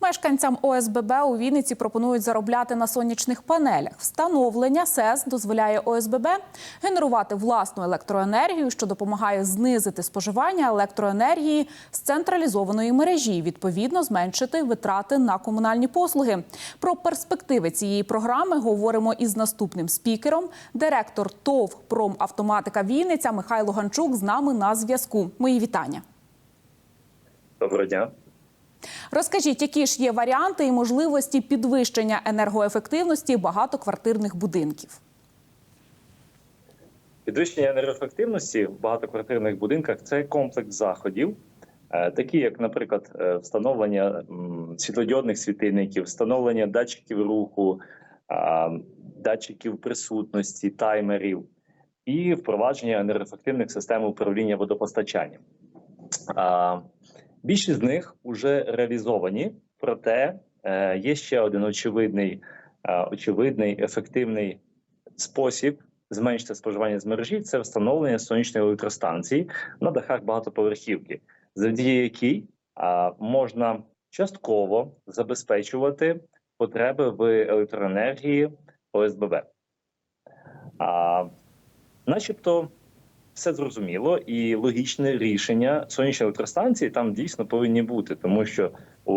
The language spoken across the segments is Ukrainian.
Мешканцям ОСББ у Вінниці пропонують заробляти на сонячних панелях. Встановлення СЕС дозволяє ОСББ генерувати власну електроенергію, що допомагає знизити споживання електроенергії з централізованої мережі, і, відповідно зменшити витрати на комунальні послуги. Про перспективи цієї програми говоримо із наступним спікером. Директор ТОВ «Промавтоматика Вінниця Михайло Ганчук з нами на зв'язку. Мої вітання. Доброго дня. Розкажіть, які ж є варіанти і можливості підвищення енергоефективності багатоквартирних будинків? Підвищення енергоефективності в багатоквартирних будинках це комплекс заходів, е, такі як, наприклад, е, встановлення світлодіодних світильників, встановлення датчиків руху, датчиків присутності, таймерів і впровадження енергоефективних систем управління водопостачанням. Більшість з них вже реалізовані, проте е, є ще один очевидний, е, очевидний ефективний спосіб зменшити споживання з мережі це встановлення сонячної електростанції на дахах багатоповерхівки, завдяки якій можна частково забезпечувати потреби в електроенергії ОСББ. А, начебто все зрозуміло і логічне рішення сонячної електростанції там дійсно повинні бути, тому що у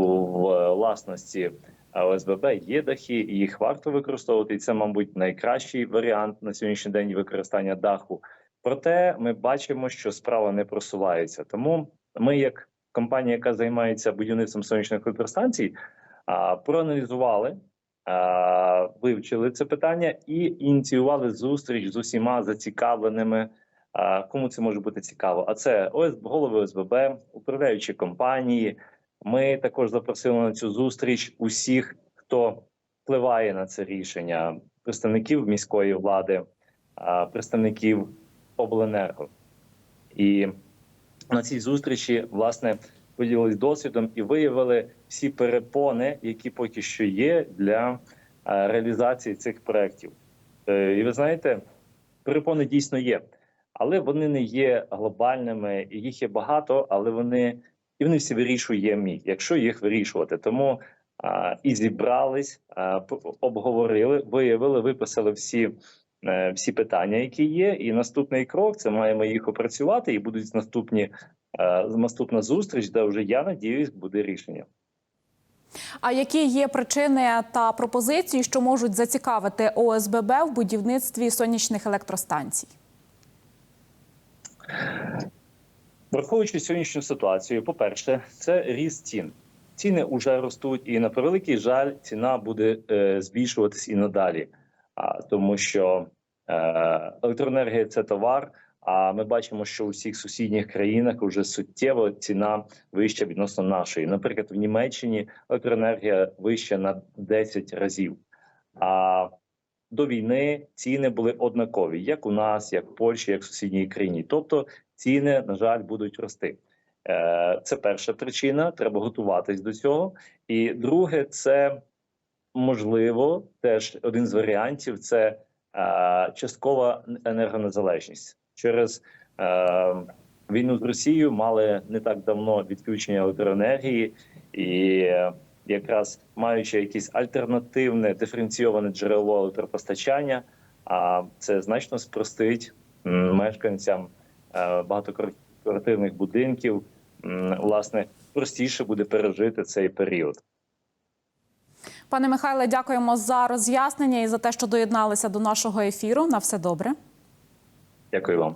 власності ОСББ є дахи, і їх варто використовувати. І це, мабуть, найкращий варіант на сьогоднішній день використання даху. Проте ми бачимо, що справа не просувається. Тому ми, як компанія, яка займається будівництвом сонячних електростанцій, проаналізували. Вивчили це питання і ініціювали зустріч з усіма зацікавленими а, Кому це може бути цікаво? А це ОСБ, голови ОСББ, управляючі компанії. Ми також запросили на цю зустріч усіх, хто впливає на це рішення: представників міської влади, представників обленерго. І на цій зустрічі власне поділились досвідом і виявили всі перепони, які поки що є для реалізації цих проєктів. Е, І ви знаєте, перепони дійсно є але вони не є глобальними. Їх є багато, але вони і вони всі вирішуємі, якщо їх вирішувати. Тому а, і зібрались, а, обговорили, виявили, виписали всі. е, Всі питання, які є, і наступний крок це маємо їх опрацювати, і будуть наступні е, наступна зустріч, де вже я надіюсь, буде рішення. А які є причини та пропозиції, що можуть зацікавити ОСББ в будівництві сонячних електростанцій? Враховуючи сьогоднішню ситуацію, по-перше, це ріст цін. Ціни вже ростуть, і на превеликий жаль, ціна буде е, збільшуватись і надалі, а тому що е, електроенергія це товар. А ми бачимо, що у всіх сусідніх країнах вже суттєво ціна вища відносно нашої. Наприклад, в Німеччині електроенергія вища на 10 разів. А до війни ціни були однакові, як у нас, як в Польщі, як в сусідній країні. Тобто ціни, на жаль, будуть рости. Е, Це перша причина. Треба готуватись до цього. І друге, це можливо теж один з варіантів це е, часткова енергонезалежність через е, війну з Росією. Мали не так давно відключення електроенергії, і якраз маючи якесь альтернативне диференційоване джерело електропостачання, а це значно спростить мешканцям е, багатоквартирних будинків. Власне, простіше буде пережити цей період. Пане Михайле, дякуємо за роз'яснення і за те, що доєдналися до нашого ефіру. На все добре. Дякую вам.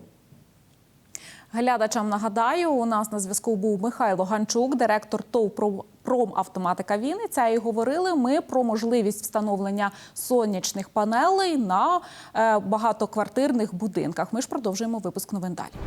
Глядачам нагадаю, у нас на зв'язку був Михайло Ганчук, директор ТОВ «Про- «Промавтоматика Вінниця. І говорили ми про можливість встановлення сонячних панелей на е, багатоквартирних будинках. Ми ж продовжуємо випуск новин далі.